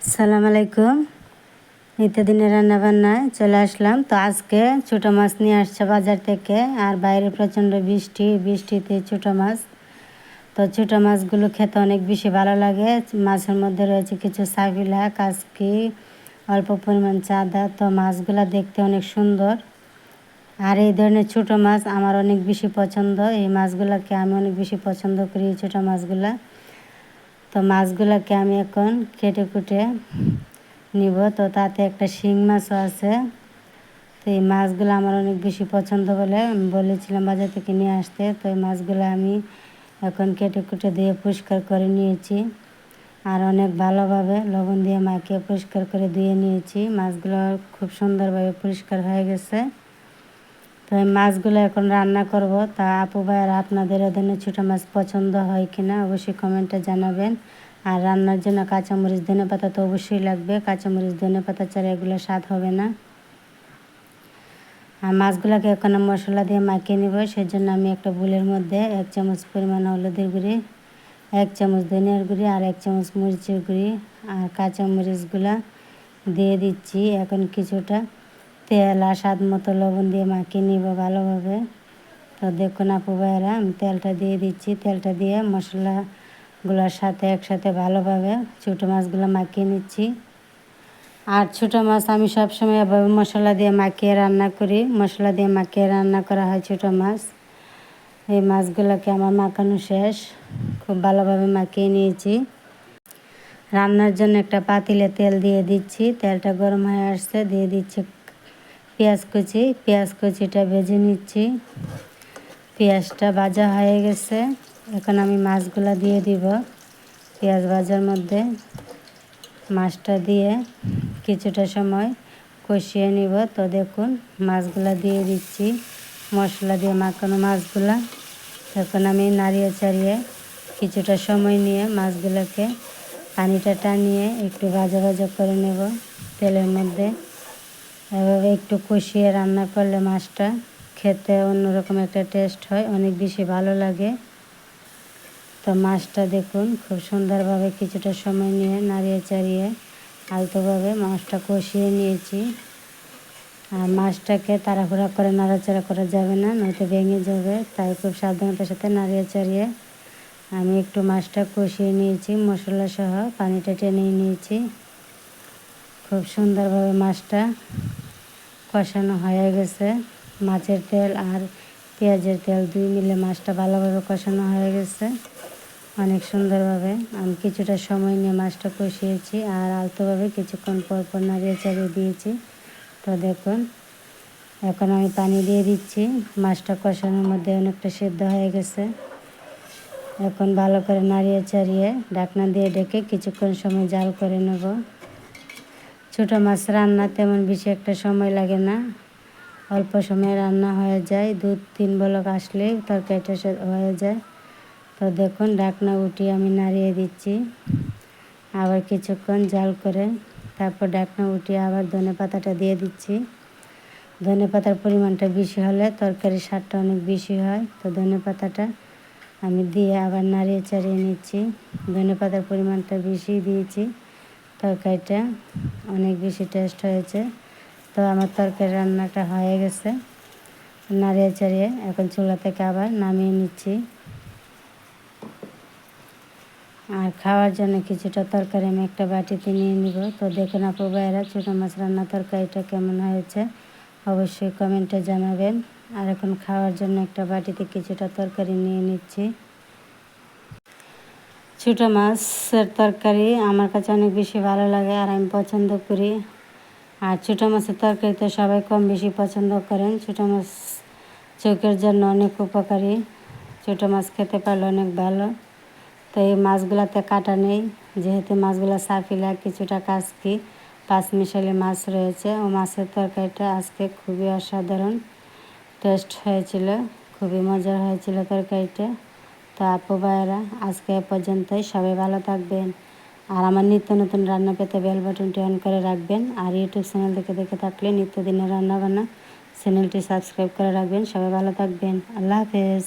সালাম আলাইকুম। নিত্যদিনের রান্না বান্নায় চলে আসলাম। তো আজকে ছোটো মাছ নিয়ে আসছে বাজার থেকে, আর বাইরে প্রচণ্ড বৃষ্টি, বৃষ্টিতে ছোটো মাছ। তো ছোটো মাছগুলো খেতে অনেক বেশি ভালো লাগে। মাছের মধ্যে রয়েছে কিছু সাবিলা কাসকি অল্প পরিমাণ চাঁদা। তো মাছগুলো দেখতে অনেক সুন্দর। আর এই ধরনের ছোটো মাছ আমার অনেক বেশি পছন্দ। এই মাছগুলোকে আমি অনেক বেশি পছন্দ করি ছোটো মাছগুলা। তো মাছগুলোকে আমি এখন কেটে কুটে নিব। তো তাতে একটা শিং মাছও আছে। তো এই মাছগুলো আমার অনেক বেশি পছন্দ বলে আমি বলেছিলাম বাজার থেকে নিয়ে আসতে। তো এই মাছগুলো আমি এখন কেটে কুটে দিয়ে পরিষ্কার করে নিয়েছি। আর অনেক ভালোভাবে লবণ দিয়ে মাখিয়ে পরিষ্কার করে ধুয়ে নিয়েছি। মাছগুলো খুব সুন্দরভাবে পরিষ্কার হয়ে গেছে। তো এই মাছগুলো এখন রান্না করব। তা আপু ভাইয়ার আপনাদের ধরনের ছোটো মাছ পছন্দ হয় কিনা অবশ্যই কমেন্টে জানাবেন। আর রান্নার জন্য কাঁচামরিচ, ধনে পাতা তো অবশ্যই লাগবে। কাঁচামরিচ, ধনে পাতা ছাড়া এগুলো স্বাদ হবে না। আর মাছগুলোকে এখন মশলা দিয়ে মাখিয়ে নেব। সেই জন্য আমি একটা বুলের মধ্যে এক চামচ পরিমাণ হলুদের গুঁড়ি, এক চামচ ধনিয়ার গুঁড়ি আর এক চামচ মরিচের গুঁড়ি আর কাঁচামরিচগুলো দিয়ে দিচ্ছি এখন কিছুটা। তেল আর স্বাদ মতো লবণ দিয়ে মাখিয়ে নিব ভালোভাবে। তো দেখুন আপু ভাইয়েরা, আমি তেলটা দিয়ে দিচ্ছি। তেলটা দিয়ে মশলাগুলোর সাথে একসাথে ভালোভাবে ছোটো মাছগুলো মাখিয়ে নিচ্ছি। আর ছোটো মাছ আমি সবসময় এভাবে মশলা দিয়ে মাখিয়ে রান্না করি। মশলা দিয়ে মাখিয়ে রান্না করা হয় ছোটো মাছ। এই মাছগুলোকে আমার মাখানো শেষ। খুব ভালোভাবে মাখিয়ে নিয়েছি। রান্নার জন্য একটা পাতিলে তেল দিয়ে দিচ্ছি। তেলটা গরম হয়ে আসছে, দিয়ে দিচ্ছি পেঁয়াজ কুচি, পেঁয়াজ কুচিটা ভেজে নিচ্ছি। পেঁয়াজটা ভাজা হয়ে গেছে। এখন আমি মাছগুলো দিয়ে দিব পেঁয়াজ ভাজার মধ্যে। মাছটা দিয়ে কিছুটা সময় কষিয়ে নিব। তো দেখুন, মাছগুলা দিয়ে দিচ্ছি। মশলা দিয়ে মাখানো মাছগুলা। এখন আমি নাড়িয়ে চাড়িয়ে কিছুটা সময় নিয়ে মাছগুলোকে পানিটা টানিয়ে একটু ভাজা ভাজা করে নেব তেলের মধ্যে। এভাবে একটু কষিয়ে রান্না করলে মাছটা খেতে অন্যরকম একটা টেস্ট হয়, অনেক বেশি ভালো লাগে। তো মাছটা দেখুন, খুব সুন্দরভাবে কিছুটা সময় নিয়ে নাড়িয়ে চাড়িয়ে আলতোভাবে মাছটা কষিয়ে নিয়েছি। আর মাছটাকে তাড়াহুড়া করে নাড়াচাড়া করা যাবে না, নয়তো ভেঙে যাবে। তাই খুব সাবধানতার সাথে নাড়িয়ে চাড়িয়ে আমি একটু মাছটা কষিয়ে নিয়েছি মশলা সহ পানিটা টেনে নিয়েছি। খুব সুন্দরভাবে মাছটা কষানো হয়ে গেছে। মাছের তেল আর পেঁয়াজের তেল দুই মিলে মাছটা ভালোভাবে কষানো হয়ে গেছে। অনেক সুন্দরভাবে। আমি কিছুটা সময় নিয়ে মাছটা কষিয়েছি আর আলতোভাবে কিছুক্ষণ পর পর নাড়িয়ে চাড়িয়ে দিয়েছি। তো দেখুন, এখন আমি পানি দিয়ে দিচ্ছি। মাছটা কষানোর মধ্যে অনেকটা সেদ্ধ হয়ে গেছে। এখন ভালো করে নাড়িয়ে চাড়িয়ে ঢাকনা দিয়ে ডেকে কিছুক্ষণ সময় জাল করে নেব। ছোটো মাছ রান্না তেমন বেশি একটা সময় লাগে না। অল্প সময়ে রান্না হয়ে যায় দু তিন বলক আসলে তরকারিটা হয়ে যায়। তো দেখুন ডাকনা উঠিয়ে আমি নাড়িয়ে দিচ্ছি। আবার কিছুক্ষণ জাল করে তারপর ডাকনা উঠিয়ে আবার ধনে পাতাটা দিয়ে দিচ্ছি। ধনে পাতার পরিমাণটা বেশি হলে তরকারির স্বাদটা অনেক বেশি হয়। তো ধনে পাতাটা আমি দিয়ে আবার নাড়িয়ে চাড়িয়ে নিচ্ছি। ধনে পাতার পরিমাণটা বেশি দিয়েছি। তরকারিটা অনেক বেশি টেস্ট হয়েছে। তো আমার তরকারি রান্নাটা হয়ে গেছে। নাড়িয়ে চাড়িয়ে এখন চুলা থেকে আবার নামিয়ে নিচ্ছি। আর খাওয়ার জন্য কিছুটা তরকারি আমি একটা বাটিতে নিয়ে নিব। তো দেখুন আপু ভাইয়েরা, ছোটো মাছ রান্না তরকারিটা কেমন হয়েছে? অবশ্যই কমেন্টে জানাবেন। আর এখন খাওয়ার জন্য একটা বাটিতে কিছুটা তরকারি নিয়ে নিচ্ছি। ছোটো মাছের তরকারি আমার কাছে অনেক বেশি ভালো লাগে আর আমি পছন্দ করি। আর ছোটো মাছের তরকারি তো সবাই কম বেশি পছন্দ করেন। ছোটো মাছ চোখের জন্য অনেক উপকারী। ছোটো মাছ খেতে পারলে অনেক ভালো। তো এই মাছগুলোতে কাটা নেই। যেহেতু মাছগুলো সাফিলা, কিছুটা কাজকি পাঁচ মিশালি মাছ রয়েছে। ও মাছের তরকারিটা আজকে খুবই অসাধারণ। টেস্ট হয়েছিল, খুবই মজার হয়েছিল তরকারিটা। তো আপু ভাইয়েরা, আজকে পর্যন্তই। সবাই ভালো থাকবেন। আর আমার নিত্য নতুন রান্না পেতে বেল বাটনটি অন করে রাখবেন। আর ইউটিউব চ্যানেল দেখে দেখে থাকলে নিত্যদিনের রান্না বান্না চ্যানেলটি সাবস্ক্রাইব করে রাখবেন। সবাই ভালো থাকবেন। আল্লাহ হাফেজ।